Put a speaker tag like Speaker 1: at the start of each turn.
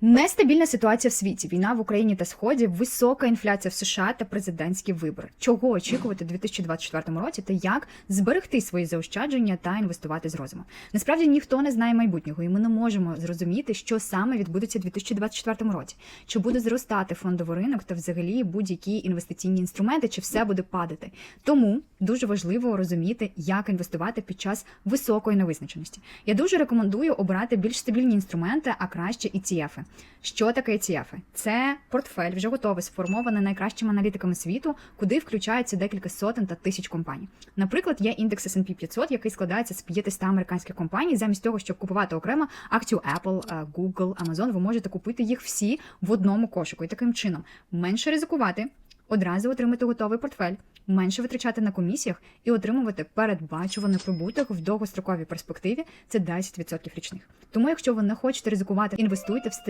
Speaker 1: Нестабільна ситуація в світі, війна в Україні та Сході, висока інфляція в США та президентські вибори. Чого очікувати у 2024 році та як зберегти свої заощадження та інвестувати з розумом? Насправді ніхто не знає майбутнього, і ми не можемо зрозуміти, що саме відбудеться у 2024 році. Чи буде зростати фондовий ринок та взагалі будь-які інвестиційні інструменти, чи все буде падати? Тому дуже важливо розуміти, як інвестувати під час високої невизначеності. Я дуже рекомендую обирати більш стабільні інструменти, а краще ETF. Що таке ETF? Це портфель, вже готовий, сформований найкращими аналітиками світу, куди включаються декілька сотень та тисяч компаній. Наприклад, є індекс S&P 500, який складається з 500 американських компаній. Замість того, щоб купувати окремо акцію Apple, е, Google, Amazon, ви можете купити їх всі в одному кошику. І таким чином менше ризикувати, одразу отримати готовий портфель, менше витрачати на комісіях і отримувати передбачуваний прибуток в довгостроковій перспективі. Це 10% річних. Тому, якщо ви не хочете ризикувати, інвестуйте в стабільні